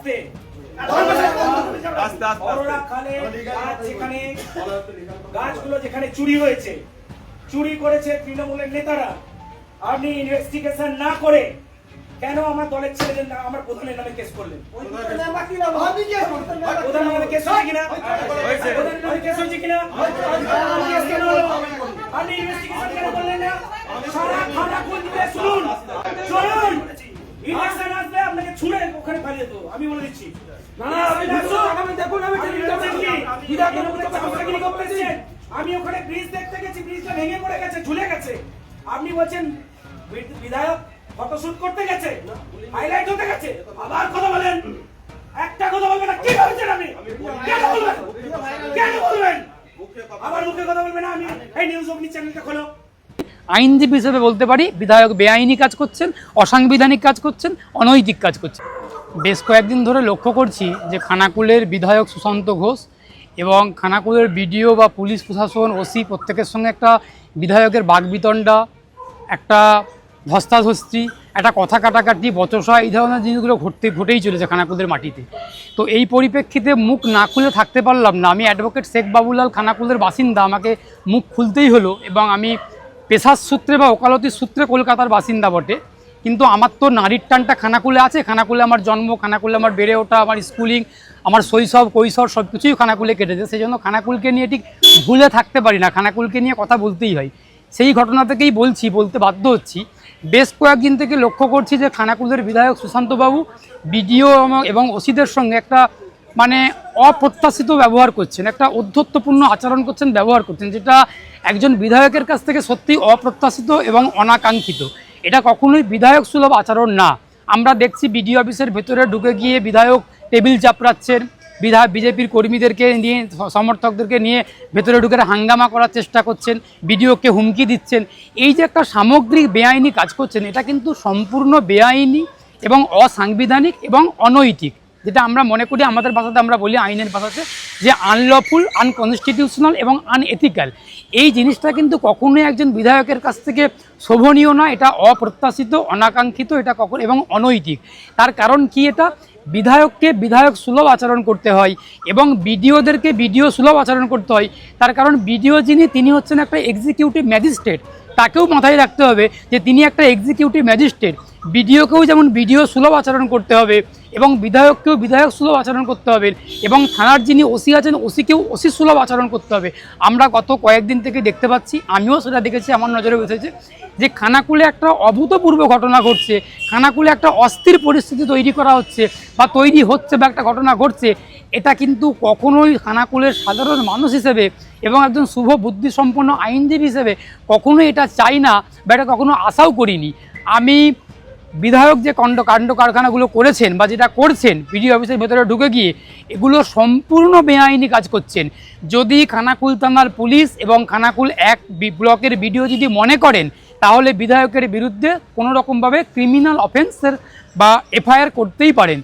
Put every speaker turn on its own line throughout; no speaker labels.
আস্তে। গাছগুলো যেখানে চুরি হয়েছে। চুরি করেছে তৃণমূলের নেতারা। আপনি ইনভেস্টিগেশন না করে কেন আমার দলের ছেলেদের না আমার প্রধানের নামে কেস করলেন? প্রধান নামে কেস কিনা? প্রধানের নামে কেস হয়েছে কিনা? আপনি ইনভেস্টিগেশন কেন করলেন না? সারা খানা কোন শুনুন। শুনুন। ওখানে পালিয়ে দেবো আমি বলে দিচ্ছি। না না আপনি আমি দেখুন আমি আমি ওখানে ব্রিজ দেখতে গেছি ব্রিজটা ভেঙে পড়ে গেছে ঝুলে গেছে। আপনি বলছেন বিধায়ক ফটোশুট করতে গেছে হাইলাইট হতে গেছে আবার কথা বলেন। একটা কথা বলবেন না কি ভাবছেন আপনি? কেন বলবেন? কেন বলবেন? আবার মুখে কথা বলবেন না আমি এই নিউজ অগ্নি চ্যানেলটা খোলো।
আইনজীবী হিসেবে বলতে পারি বিধায়ক বেআইনি কাজ করছেন অসাংবিধানিক কাজ করছেন অনৈতিক কাজ করছেন। বেশ কয়েকদিন ধরে লক্ষ্য করছি যে খানাকুলের বিধায়ক সুশান্ত ঘোষ এবং খানাকুলের বিডিও বা পুলিশ প্রশাসন, ওসি প্রত্যেকের সঙ্গে একটা বিধায়কের বাগবিতণ্ডা, একটা ধস্তাধস্তি, একটা কথা কাটাকাটি, বচসা এই ধরনের জিনিসগুলো ঘটতে, ঘটেই চলেছে খানাকুলের মাটিতে। তো এই পরিপ্রেক্ষিতে মুখ না খুলে থাকতে পারলাম না। আমি অ্যাডভোকেট শেখ বাবুলাল, খানাকুলের বাসিন্দা, আমাকে মুখ খুলতেই হলো এবং আমি পেশার সূত্রে বা ওকালতির সূত্রে কলকাতার বাসিন্দা বটে। কিন্তু আমার তো নারীর টানটা খানাকুলে আছে, খানাকুলে আমার জন্ম, খানাকুলে আমার বেড়ে ওঠা, আমার স্কুলিং, আমার শৈশব, কৈশোর সব কিছুই খানাকুলে কেটেছে সেই জন্য খানাকুলকে নিয়ে ঠিক ভুলে থাকতে পারি না, খানাকুলকে নিয়ে কথা বলতেই হয়। সেই ঘটনা থেকেই বলছি, বলতে বাধ্য হচ্ছি। বেশ কয়েকদিন থেকে লক্ষ্য করছি যে খানাকুলের বিধায়ক সুশান্তবাবু বিডিও এবং ওসিদের সঙ্গে একটা মানে অপ্রত্যাশিত ব্যবহার করছেন, একটা অধ্যত্বপূর্ণ আচরণ করছেন, ব্যবহার করছেন, যেটা একজন বিধায়কের কাছ থেকে সত্যি অপ্রত্যাশিত এবং অনাকাঙ্ক্ষিত। এটা কখনোই বিধায়ক সুলভ আচরণ না। আমরা দেখছি বিডিও অফিসের ভেতরে ঢুকে গিয়ে বিধায়ক টেবিল চাপড়াচ্ছেন। বিধায়ক, বিজেপির কর্মীদেরকে নিয়ে, সমর্থকদেরকে নিয়ে ভেতরে ঢুকে হাঙ্গামা করার চেষ্টা করছেন। বিডিওকে হুমকি দিচ্ছেন। এই যে একটা সামগ্রিক বেআইনি কাজ করছেন, এটা কিন্তু সম্পূর্ণ বেআইনি এবং অসাংবিধানিক এবং অনৈতিক। যেটা আমরা মনে করি, আমাদের ভাষাতে আমরা বলি আইনের ভাষাতে, যে আনলফুল আনকনস্টিটিউশনাল এবং আনএথিক্যাল এই জিনিসটা কিন্তু কখনোই একজন বিধায়কের কাছ থেকে শোভনীয় না, এটা অপ্রত্যাশিত, অনাকাঙ্ক্ষিত, এটা কখন এবং অনৈতিক। তার কারণ কি এটা? বিধায়ককে বিধায়ক সুলভ আচরণ করতে হয় এবং বিডিওদেরকে বিডিও সুলভ আচরণ করতে হয়। তার কারণ বিডিও যিনি, তিনি হচ্ছেন একটা এক্সিকিউটিভ ম্যাজিস্ট্রেট তাকেও মাথায় রাখতে হবে যে তিনি একটা এক্সিকিউটিভ ম্যাজিস্ট্রেট বিডিওকেও যেমন বিডিও সুলভ আচরণ করতে হবে এবং বিধায়ককেও বিধায়ক সুলভ আচরণ করতে হবে এবং থানার যিনি ওসি আছেন, ওসিকেও ওসি সুলভ আচরণ করতে হবে। আমরা গত কয়েকদিন থেকে দেখতে পাচ্ছি, আমিও সেটা দেখেছি, আমার নজরে বসেছে যে খানাকুলে একটা অভূতপূর্ব ঘটনা ঘটছে। খানাকুলে একটা অস্থির পরিস্থিতি তৈরি করা হচ্ছে বা তৈরি হচ্ছে বা একটা ঘটনা ঘটছে। এটা কিন্তু কখনোই খানাকুলের সাধারণ মানুষ হিসেবে এবং একজন শুভ বুদ্ধিসম্পন্ন আইনজীবী হিসেবে কখনোই এটা চাই না বা এটা কখনো আশাও করিনি। আমি বিধায়ক যে কণ্ড কাণ্ড কারখানাগুলো করেছেন বা যেটা করছেন, বিডিও অফিসের ভেতরে ঢুকে গিয়ে এগুলো সম্পূর্ণ বেআইনি কাজ করছেন। যদি খানাকুল থানার পুলিশ এবং খানাকুল এক ব্লকের বিডিও যদি মনে করেন, তাহলে বিধায়কের বিরুদ্ধে কোনো রকমভাবে ক্রিমিনাল অফেন্সের বা এফআইআর করতেই পারেন।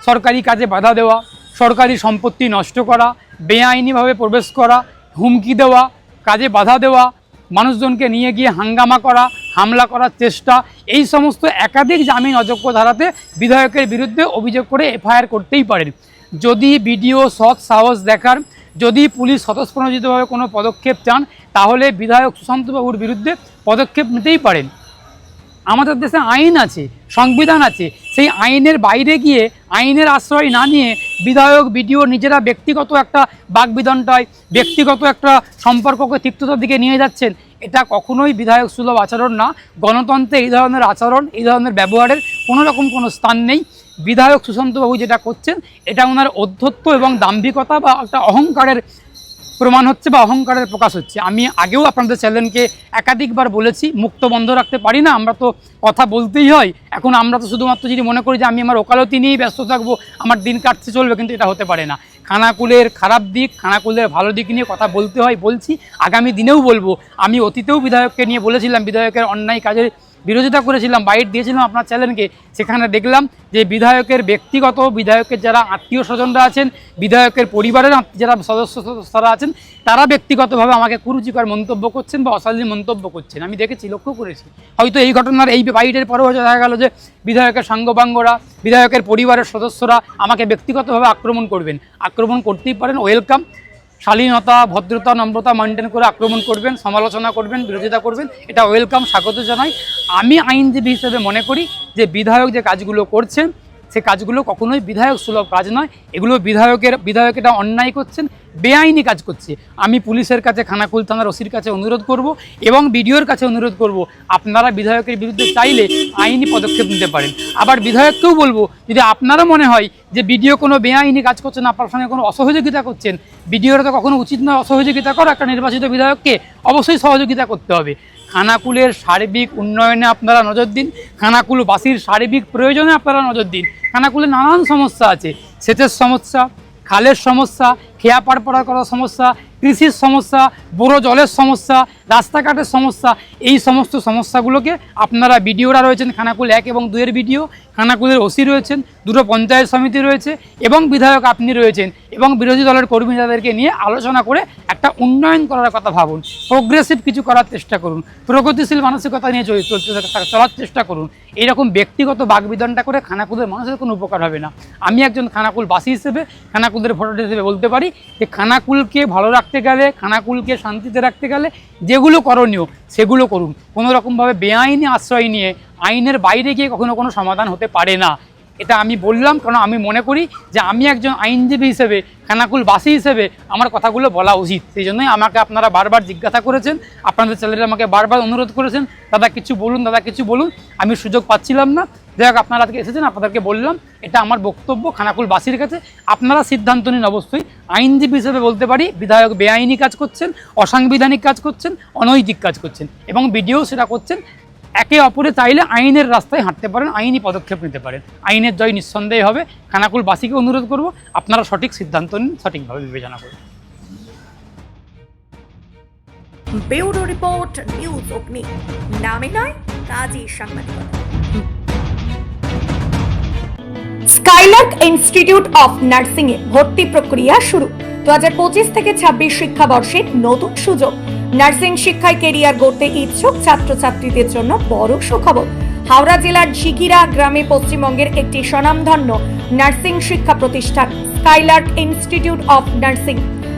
সরকারি কাজে বাধা দেওয়া, সরকারি সম্পত্তি নষ্ট করা বেআইনিভাবে প্রবেশ করা, হুমকি দেওয়া, কাজে বাধা দেওয়া, মানুষজনকে নিয়ে গিয়ে হাঙ্গামা করা, হামলা করার চেষ্টা, এই সমস্ত একাধিক জামিন অযোগ্য ধারাতে বিধায়কের বিরুদ্ধে অভিযোগ করে এফআইআর করতেই পারেন। যদি বিডিও সৎ সাহস দেখার যদি পুলিশ স্বতঃস্ফূর্তভাবে কোনো পদক্ষেপ চান, তাহলে বিধায়ক সুশান্তবাবুর বিরুদ্ধে পদক্ষেপ নিতেই পারেন। আমাদের দেশে আইন আছে, সংবিধান আছে। সেই আইনের বাইরে গিয়ে আইনের আশ্রয় না নিয়ে বিধায়ক, বিডিও নিজেরা ব্যক্তিগত একটা বাগবিদণ্ডায় ব্যক্তিগত একটা সম্পর্ককে তিক্ততার দিকে নিয়ে যাচ্ছেন, এটা কখনোই বিধায়ক সুলভ আচরণ না। গণতন্ত্রে এই ধরনের আচরণ, এই ধরনের ব্যবহারের কোনো রকম কোনো স্থান নেই। বিধায়ক সুশান্তবাবু যেটা করছেন, এটা ওনার অধ্যত্ব এবং দাম্ভিকতা বা একটা অহংকারের প্রমাণ হচ্ছে বা অহংকারের প্রকাশ হচ্ছে। আমি আগেও আপনাদের চ্যানেলকে একাধিকবার বলেছি, মুক্ত বন্ধ রাখতে পারি না, আমরা তো কথা বলতেই হয়। এখন আমরা তো শুধুমাত্র যদি মনে করি যে আমি আমার ওকালতি নিয়েই ব্যস্ত থাকব, আমার দিন কাটতে চলবে, কিন্তু এটা হতে পারে না। খানাকুলের খারাপ দিক, খানাকুলের ভালো দিক নিয়ে কথা বলতে হয়, বলছি। আগামী দিনেও বলব, আমি অতীতেও বিধায়ককে নিয়ে বলেছিলাম, বিধায়কের অন্যায় কাজের বিরোধিতা করেছিলাম, বাইট দিয়েছিলাম আপনার চ্যানেলকে। সেখানে দেখলাম যে বিধায়কের ব্যক্তিগত, বিধায়কের যারা আত্মীয় স্বজনরা আছেন, বিধায়কের পরিবারের যারা সদস্য সদস্যরা আছেন, তারা ব্যক্তিগতভাবে আমাকে কুরুচিকর মন্তব্য করছেন বা অশালীন মন্তব্য করছেন। আমি দেখেছি, লক্ষ্য করেছি। হয়তো এই ঘটনার এই বাইটের পরেও দেখা গেল যে বিধায়কের সাঙ্গপাঙ্গরা বিধায়কের পরিবারের সদস্যরা আমাকে ব্যক্তিগতভাবে আক্রমণ করবেন। আক্রমণ করতেই পারেন, ওয়েলকাম। শালীনতা, ভদ্রতা, নম্রতা মেনটেন করে আক্রমণ করবেন, সমালোচনা করবেন, বিরোধিতা করবেন, এটা ওয়েলকাম স্বাগত জানাই। আমি আইনজীবী হিসেবে মনে করি যে বিধায়ক যে কাজগুলো করছেন সে কাজগুলো কখনোই বিধায়ক সুলভ কাজ নয়। এগুলো বিধায়কের বিধায়ক এটা অন্যায় করছেন, বেআইনি কাজ করছে। আমি পুলিশের কাছে, খানাকুল থানার ওসির কাছে অনুরোধ করব এবং বিডিওর কাছে অনুরোধ করব, আপনারা বিধায়কের বিরুদ্ধে চাইলে আইনি পদক্ষেপ নিতে পারেন। আবার বিধায়ককেও বলব, যদি আপনারা মনে হয় যে বিডিও কোনো বেআইনি কাজ করছেন আপনার সঙ্গে কোনো অসহযোগিতা করছেন, বিডিওর তো কখনো উচিত নয় অসহযোগিতা করো। একটা নির্বাচিত বিধায়ককে অবশ্যই সহযোগিতা করতে হবে। খানাকুলের সার্বিক উন্নয়নে আপনারা নজর দিন। খানাকুলবাসীর সার্বিক প্রয়োজনে আপনারা নজর দিন। খানাকুলে নানান সমস্যা আছে। সেচের সমস্যা, খালের সমস্যা, খেয়া পাড় পাড়া করার সমস্যা কৃষির সমস্যা বড় জলের সমস্যা, রাস্তাঘাটের সমস্যা, এই সমস্ত সমস্যাগুলোকে আপনারা বিডিওরা রয়েছেন খানাকুল এক এবং দুয়ের বিডিও, খানাকুলের ওসি রয়েছেন, দুটো পঞ্চায়েত সমিতি রয়েছে এবং বিধায়ক আপনি রয়েছেন এবং বিরোধী দলের কর্মী তাদেরকে নিয়ে আলোচনা করে একটা উন্নয়ন করার কথা ভাবুন প্রোগ্রেসিভ কিছু করার চেষ্টা করুন, প্রগতিশীল মানসিকতা নিয়ে চল- চলতে চলার চেষ্টা করুন, এইরকম ব্যক্তিগত বাগবিদনটা করে খানাকুলের মানুষের কোনো উপকার হবে না। আমি একজন খানাকুলবাসী হিসেবে, খানাকুলের ভোটার হিসেবে বলতে পারি যে খানাকুলকে ভালো রাখতে গেলে, খানাকুলকে শান্তিতে রাখতে গেলে যেগুলো করণীয় সেগুলো করুন। কোনো রকমভাবে বেআইনি আশ্রয় নিয়ে আইনের বাইরে গিয়ে কখনো কোনো সমাধান হতে পারে না। এটা আমি বললাম কারণ আমি মনে করি যে আমি একজন আইনজীবী হিসেবে, খানাকুলবাসী হিসেবে আমার কথাগুলো বলা উচিত। সেই জন্যই আমাকে আপনারা বারবার জিজ্ঞাসা করেছেন, আপনাদের চ্যানেলে আমাকে বারবার অনুরোধ করেছেন, দাদা কিছু বলুন, দাদা কিছু বলুন। আমি সুযোগ পাচ্ছিলাম না। যাই হোক, আপনারা আজকে এসেছেন, আপনাদেরকে বললাম, এটা আমার বক্তব্য খানাকুলবাসীর কাছে। আপনারা সিদ্ধান্ত নিন অবশ্যই আইনজীবী হিসেবে বলতে পারি, বিধায়ক বেআইনি কাজ করছেন, অসাংবিধানিক কাজ করছেন, অনৈতিক কাজ করছেন এবং বিডিও সেটা করছেন। একে অপরে চাইলে আইনের রাস্তায় হাঁটতে পারেন, আইনি পদক্ষেপ নিতে পারেন। আইনের জয় নিঃসন্দেহে হবে। খানাকুলবাসীকে অনুরোধ করব, আপনারা সঠিক সিদ্ধান্ত নিন, সঠিকভাবে বিবেচনা করুন।
ব্যুরো রিপোর্ট, নিউজ অগ্নি। নামে নয় কাজী সাংবাদিকতা। স্কাইলার্ক ইনস্টিটিউট অফ নার্সিং এ ভর্তি প্রক্রিয়া শুরু। দু থেকে ছাব্বিশ শিক্ষাবর্ষের নতুন সুযোগ। নার্সিং শিক্ষায় কেরিয়ার গড়তে ইচ্ছুক ছাত্রছাত্রীদের জন্য বড় সুখবর। হাওড়া জেলার ঝিকিরা গ্রামে পশ্চিমবঙ্গের একটি স্বনামধন্য নার্সিং শিক্ষা প্রতিষ্ঠান, স্কাইলার্ক ইনস্টিটিউট অফ নার্সিং।